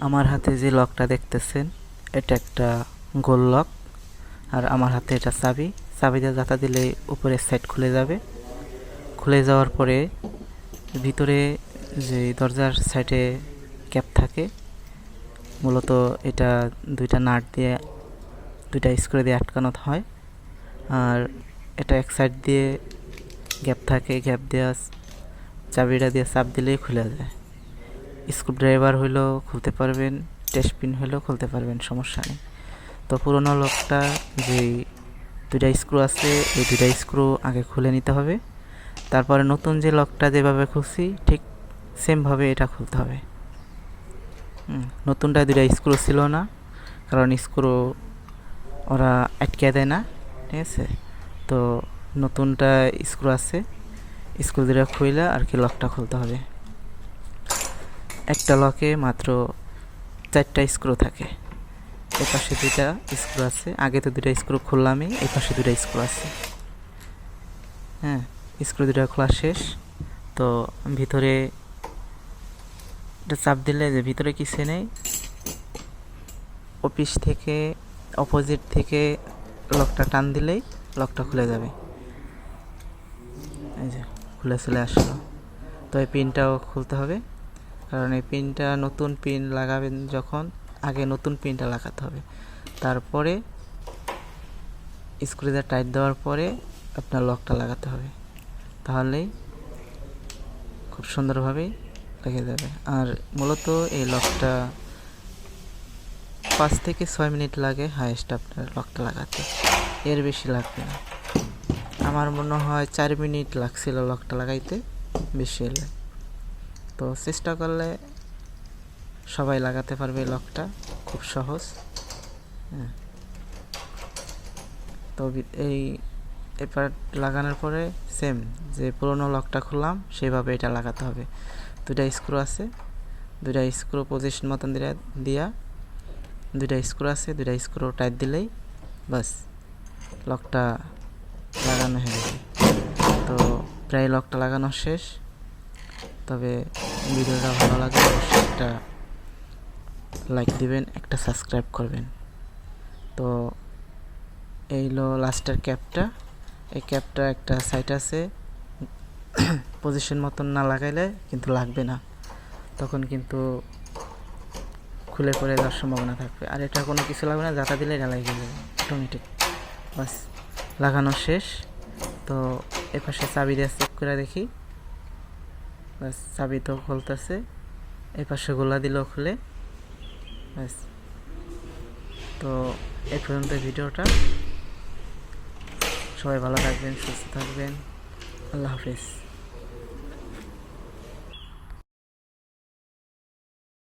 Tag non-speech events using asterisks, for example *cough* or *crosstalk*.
আমার হাতে যে লকটা দেখতেছেন, এটা একটা গোল লক আর আমার হাতে এটা চাবি। চাবিটা যাতা দিলে উপরের সাইড খুলে যাবে। খুলে যাওয়ার পরে ভিতরে যে দরজার সাইডে ক্যাপ থাকে, মূলত এটা দুইটা নাট দিয়ে, দুইটা স্ক্রু দিয়ে আটকানো হয়। আর এটা এক সাইড দিয়ে গ্যাপ থাকে গ্যাপ দেওয়া চাবিটা দিয়ে চাপ দিলেই খুলে যায়। স্ক্রুড্রাইভার হইলেও খুলতে পারবেন টেস্টপিন হইলেও খুলতে পারবেন, সমস্যা নেই। তো পুরোনো লকটা যেই দুইটা স্ক্রু আছে, এই দুইটা স্ক্রু আগে খুলে নিতে হবে। তারপরে নতুন যে লকটা যেভাবে খুলছি, ঠিক সেমভাবে এটা খুলতে হবে। নতুনটা দুইটা স্ক্রু ছিল না, কারণ স্ক্রু ওরা আটকে দেয় না, ঠিক আছে? তো নতুনটা স্ক্রু আছে, স্ক্রু দুটা খুইলা আর কি লকটা খুলতে হবে। একটা লকে মাত্র চারটা স্ক্রু থাকে। এ পাশে দুইটা স্ক্রু আছে। আগে তো দুইটা স্ক্রু খুললামই এই পাশে দুইটা স্ক্রু আছে। হ্যাঁ স্ক্রু দুটা খোলা শেষ। তো ভিতরে এটা চাপ দিলে যে ভিতরে কিছু নেই। অফিস থেকে, অপোজিট থেকে লকটা টান দিলেই লকটা খুলে যাবে। এই যে, খুলে চলে আসলো। তো এই পিনটাও খুলতে হবে। কারণ এই পিনটা নতুন পিন লাগাবেন যখন, আগে নতুন পিনটা লাগাতে হবে। তারপরে স্ক্রুতে টাইট দেওয়ার পরে আপনার লকটা লাগাতে হবে। তাহলেই খুব সুন্দরভাবেই লেগে যাবে। আর মূলত এই লকটা পাঁচ থেকে ছয় মিনিট লাগে হায়েস্ট আপনার লকটা লাগাতে। এর বেশি লাগবে না। আমার মনে হয় চার মিনিট লাগছিল লকটা লাগাইতে, বেশি হলে। তো চেষ্টা করলে সবাই লাগাতে পারবে লকটা। খুব সহজ। হ্যাঁ। তো এই এবার লাগানোর পরে সেম যে পুরোনো লকটা খুললাম সেভাবে এটা লাগাতে হবে। দুইটা স্ক্রু আছে। দুইটা স্ক্রু পজিশন মতন দিয়ে দিয়া দুইটা স্ক্রু আছে, দুইটা স্ক্রু টাইট দিলেই বাস লকটা লাগানো হয়ে যাবে তো প্রায় লকটা লাগানো শেষ। তবে ভিডিওটা ভালো লাগলে অবশ্যই একটা লাইক দিবেন, একটা সাবস্ক্রাইব করবেন। তো এই হলো লাস্টের ক্যাপটা এই ক্যাপটা একটা সাইট আছে *coughs* পজিশন মতন না লাগাইলে কিন্তু লাগবে না। তখন কিন্তু খুলে পড়ে যাওয়ার সম্ভাবনা থাকবে। আর এটা কোনো কিছু লাগবে না, যাতা দিলে এটা লাগিয়ে যাবে অটোমেটিক বাস, লাগানো শেষ। তো এপাশে চাবি দিয়ে চেক করে দেখি। বাস চাবি তো খুলতেছে। এই পাশে গোলা দিলেও খুলে। ব্যাস। তো এই পর্যন্ত ভিডিওটা। সবাই ভালো থাকবেন, সুস্থ থাকবেন। আল্লাহ হাফিজ।